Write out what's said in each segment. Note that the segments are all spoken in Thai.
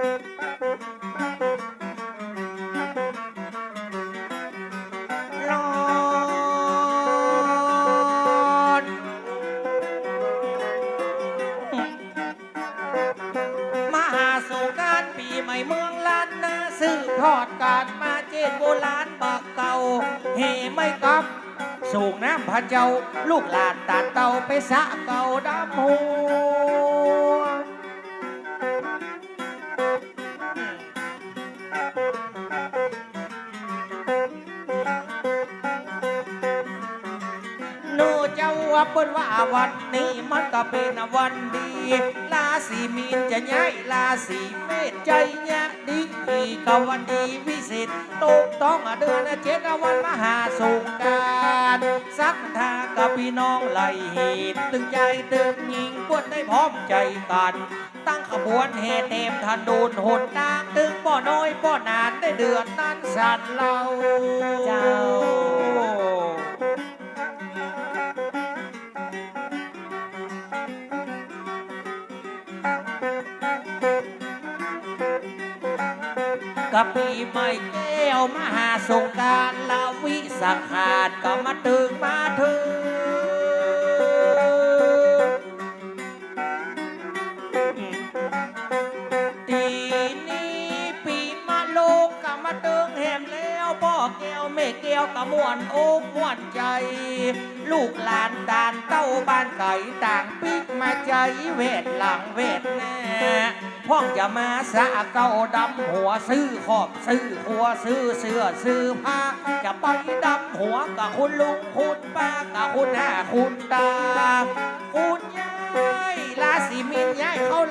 ทอดการมาเจนโบราณบักเก่าเฮไม่กลับ สูงน้ำพระเจ้า ลูกหลานตาเต่าไปสะเก่าดำหัวห ว่าเปิ้นว่าวันนี้มันก็เป็นวันดีราศีมีนจะย้ายราศีเมษใจยะดีก็วันดีวิเศษตกต้องเดือนเจ็ดวันมหาสงการสักทากับพี่น้องไหลเหตุตึงใจตึงยิงปวดได้พร้อมใจกัน ตั้งขบวนแห่เต็มถนนหนางตึงป่อน้อยป่อนานได้เดือนนั้นสันเราเจ้า กับปีใหม่แก้วมหาสงการลาวิสังขารก็มาถึงมาถึงทีนี้ปีมาโลกก็มาตึงแหมแล้วพ่อแก้วแม่แก้วก็ม่วนอกม่วนใจ ลูกหลานดานเต้าบ้านไก่ต่างปิกมาใจเวทหลังเวทแน่ พ้องจะมาสะเก้าดำหัวซื้อขอบซื้อหัวซื้อเสื้อซื้อผ้าจะไปดำหัวกับคุณลุงคุณป้ากับคุณหน้าคุณตา คุณยายลาศีมีนย้ายเข้า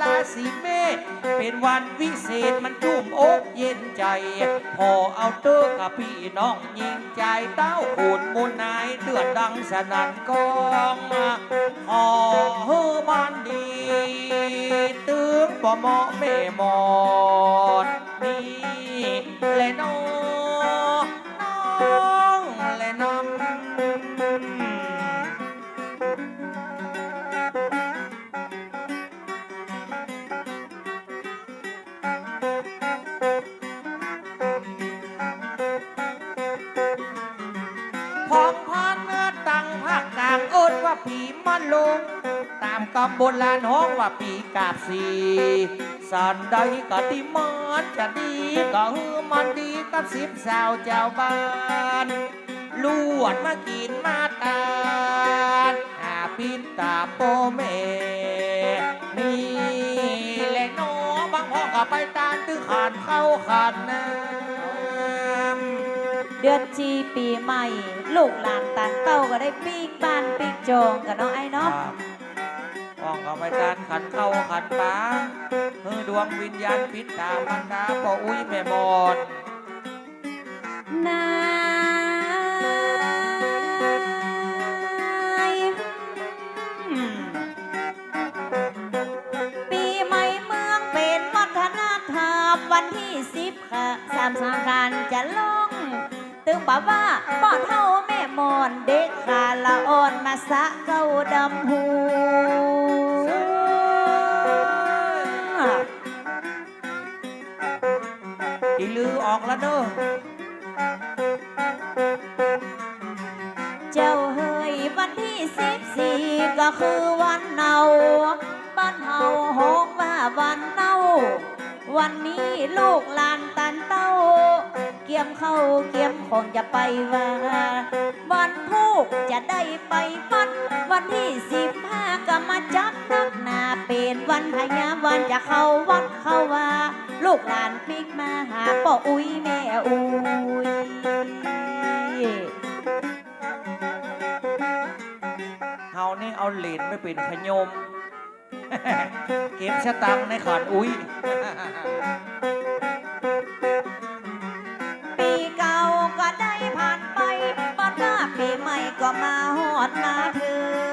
ราศีเมษเป็นวันวิเศษมันจุ่มอกเย็นใจ พอเอาเตอกับพี่น้องยิงใจเต้าขุนมุนนายเดือดดังสนั่นกองขอเฮอมันดีตึงบ่เหมาะแม่หมอดนี่และน้องน้อ ตามกำบนลานห้องว่าปีกาบสีสันใดก็ดีมันจะดีก็ฮือมันดีกับสิบสาวเจ้าบ้านลวดมากินมาตานหาปินตาโปแม่นี่แหละน้อบางห้องก็ไปตานตื้อขานเข้าขานน้ำเดือนจีปีใหม่ ลูกหลานตานเต้าก็ได้ปีกบ้านปีกโจงกับน้องไอ้เนาะ ห้องก็ไปตานขันเข้าขันปาเฮ้อดวงวิญญาณพิษตามันดาปออุ้ยแม่มอนนายปีใหม่เมืองเป็นวัฒนธรรมวันที่สิบค่ะสามสังการจะลง ตึงบอกว่าป้อเท่าแม่ มอนเด็กขาละอ่อนมาสะเก้าดำหูอีลือออกแล้วเด้อเจ้าเฮยวันที่สิบสี่ก็คือวันเนาบ้านเฮาฮงว่าวันเนาวันนี้ลูกหลานตันเต้าเกี่ ยมเข้าเกียมคงจะไปว่าวันพูกจะได้ไปปัดวันที่สิบห้าก็มาจับนักหนาเป็นวันพญาวันจะเข้าวัดเข้าว่า ลูกหลานปิกมาหาป่ออุ้ยแม่อุ้ยเฮานี่เอาเหรียญไปเป็นขยม เก็บสตังในขอนอุ้ย ผ่านไปบ้านหน้าปีใหม่ก็มาหอดมาถึง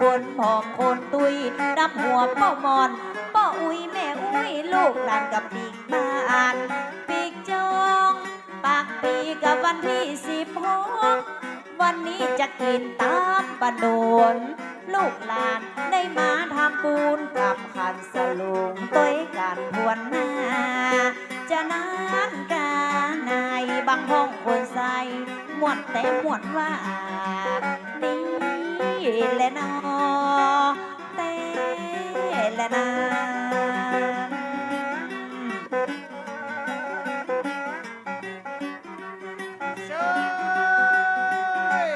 คนผอมคนตุยดับหัวป้ามอนป้าอุ้ยแม่อุ้ยลูกหลานกับปีกบ้านปีกจอง ปากปีกับวันที่สิบหกวันนี้จะกินตามปะโดน ลูกหลานได้มาทำบุญกับขันสลุงต้วยกันทวนหน้า จะนานกานายบางห้องคนใส่มวนแต่มวนว่า แหละนอแต่ละนานเชย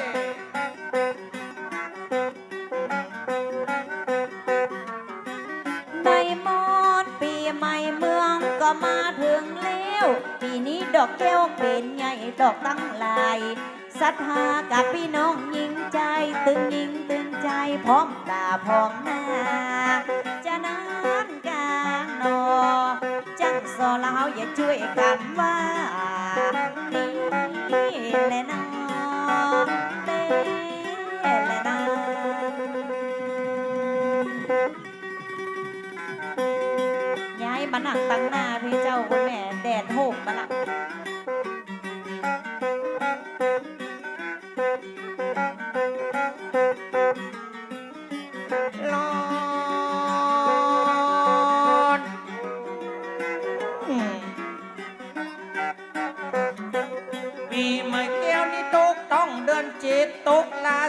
ในมอดปีใหม่เมืองก็มาถึงแล้วปีนี้ดอกแก้วเป็นใหญ่ดอกตั้งหลายศรัทธากับพี่น้องยิง ใจตึงยิงตึงใจพร้อมตาพร้อมหน้า จะนานกางนอ จังสอลาวอย่าช่วยกันว่านี่แหละนอ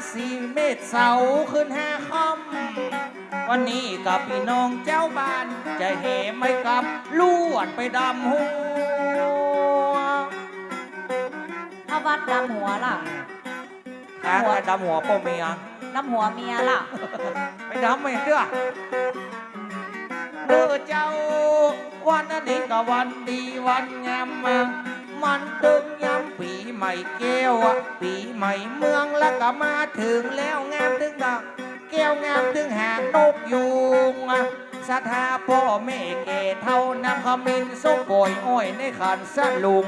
กราศีเมษเสาร์ขึ้นห้าค่ำวันนี้กับพี่น้องเจ้าบ้าน จะเหไม่กลับลวดไปดำหัวถ้าวัดน้ำหัวล่ะข้างกับดำหัวพ่อเมียน้ำหัวเมียล่ะ ไปดำไม่เด้อเด้อเจ้า วันนี้ก็วันดีวันงามมามันตึงยำ ปีใหม่แก้วอะปีใหม่เมืองแล้วก็มาถึงแล้วงามถึงดอกแก้วงามถึงหางนกยูงอะศรัทธาพ่อแม่เกเท่านำขมิ้นส้มโปรยอ้อยในขันสลุง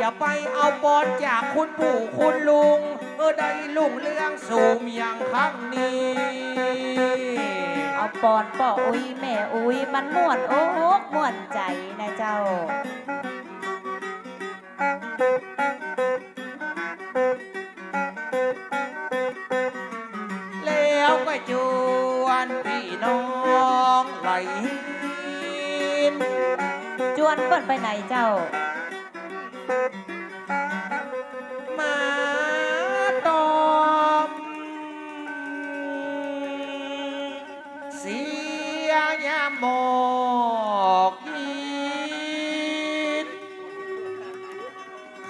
จะไปเอาปอนจากคุณปู่คุณลุง เออได้ลุงเรื่องสูงอย่างครั้งนี้เอาปอนป่ออุ้ยแม่อุ้ยมันม่วนโอ๊กม่วนใจนะเจ้า แล้วก็จวนพี่น้องไหลจวนเปิดไปไหนเจ้า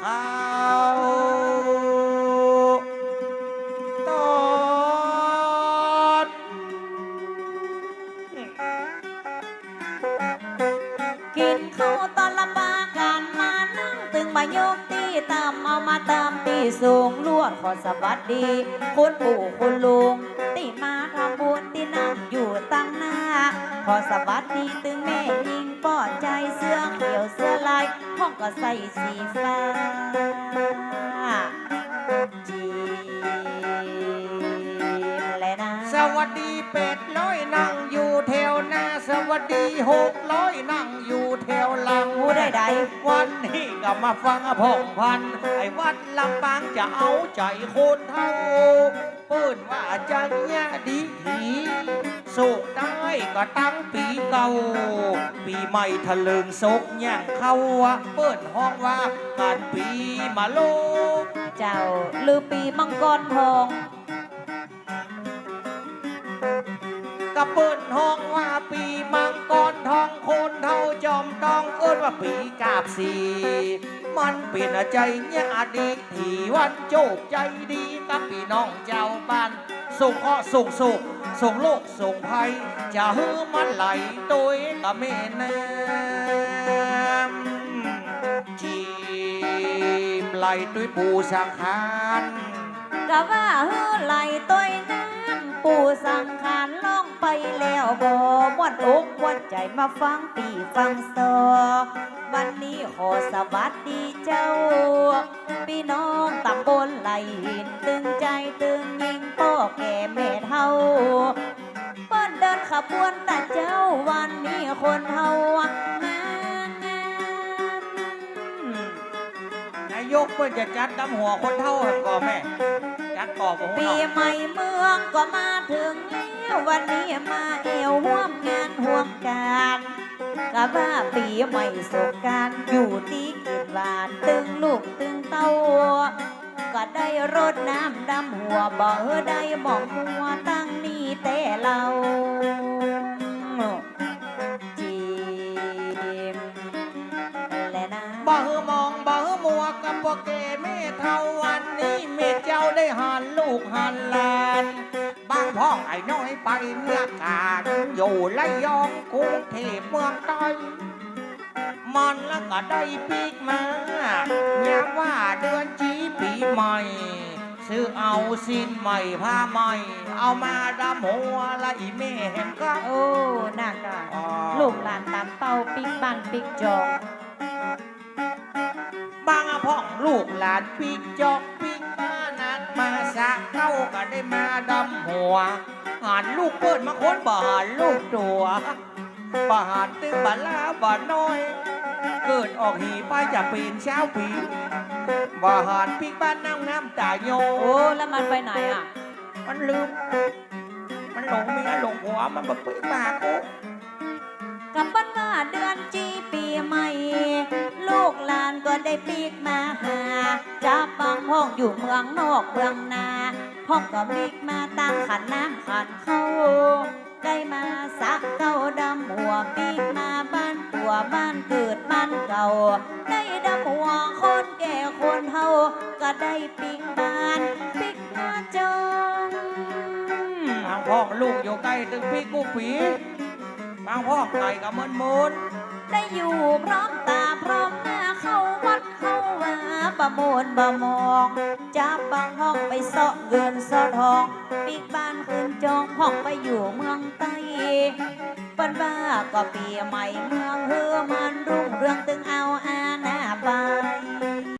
กินข้าวตอนลำบากการมานั่งตึงมายกตีตามเอามาตามตีสูงลวดขอสวัสดี คุณปู่คุณลุงตีมาทำบุญที่นั่งอยู่ตั้งหน้า ขอสวัสดีตึงแม่ ก็ใส่สีฟ้าจีมเลยนะสวัสดีเป็ดร้อยนั่งอยู่แถวหน้า สวัสดีหกร้อยนั่งอยู่แถวหลังผู้ใดวันนี้ก็มาฟังพงพันธุ์ไอ้วัดลำปางจะเอาใจคนเท่าเปิ้นว่าจะเนี่ยดีถี สุกได้ก็ตั้งปีเก่า ปีใหม่ทะลึงศกย่างเข้าอะเปิ้นห้องว่าการปีมาโลกๆเจ้าลือปีมังกรทองกระเปิ้นห้องว่าปีมังกรทองโคนเท่าจอมตองเอิ้นว่าปีกาบสีมันเป็นใจเนี่ยอดีตที่วันโจกใจดีกับพี่น้องเจ้าบ้านส่งข้อส่งสุข ส่งโลกส่งภัยจะฮือมันไหลตัวกับแม่น้ำจีมไหลด้วยปูสังขารก็ว่าฮือไหลต้อยน้ำปู่สังขารล่องไปแล้วบ่มวนอกมวนใจมาฟังปีฟังซอ วันนี้ขอสวัสดีเจ้า พี่น้องตำบลไหลหินตึงใจตึงยิงพ่อแก่แม่เท่าเปิ้นเดินขบวนแต่เจ้าวันนี้คนเฮางานงานนายกเพื่อจะจัดดำหัวคนเท่าให้ก่อแม่ จัดก่อผมปีใหม่เมืองก็มาถึงแล้ววันนี้มาเอวห่วมงานห่วมการ กะว่าปีใหม่สงกรารอยู่ที่กินหวานตึงลูกตึงเต้าก็ได้รดน้ำดำหัวบ่ได้หมองหัวตั้งนี่แต่เรา วกับพวกแกแม่เท่าวันนี้เม่เจ้าได้หันลูกหันหลานบางพ้องไอ้น้อยไปเมียกาดอยู่ระยองกรุงเทพเมืองใต้มันแล้วก็ได้ปีกมาอยากว่าเดือนจีปีใหม่ ซื้อเอาสิ้นใหม่ผ้าใหม่ เอามาดำหัวละอีแม่แห่งก็ โอ้น่ากะอ๋อลูกหลานตามเป้าปิ๊กบ้านปิ๊กจอง บางพ้องลูกหลานปีกจอกปีกมานัดมาสะเก้าก็ได้มาดำหัวหันลูกเปิดมาค้นบ่หันลูกตัวบ่หันตึงบ่ลาบ่น้อย เกิดออกหีไปจะเป็นเช้าปีบ่หันปีกบ้านน้ำน้ำตาโยโอ้แล้วมันไปไหนอะ มันลืม มันหลงเมียหลงหัวมันบ่ปีกมากูกับบ้านว่าเดือนจีปีใหม่ ลูกหลาน ก็ได้ปีกมาหาจับบางห้องอยู่เมืองนอกเมืองนาห้องก็ปีกมาตั้งขันน้ำขันเข้าได้มาสักเก้าดำหัวปีกมาบ้านตัวบ้านเกิดบ้านเก่า ได้ดำหัวคนแก่คนเฮาก็ได้ปีกบ้านปีกมาจงบางพ้อลูกอยู่ใกล้ตึงปีกูปีบางพ้อไก่กับมันมุนได้อยู่พร้อมตา ประโมนบะมองจับบางห้องไปเสาะเงินเสาะทองปีกบ้านคืนจองห้องไปอยู่เมืองใต้ปันบ้าก็ปีใหม่เมืองเฮือมันรุ่งเรืองตึงเอาอา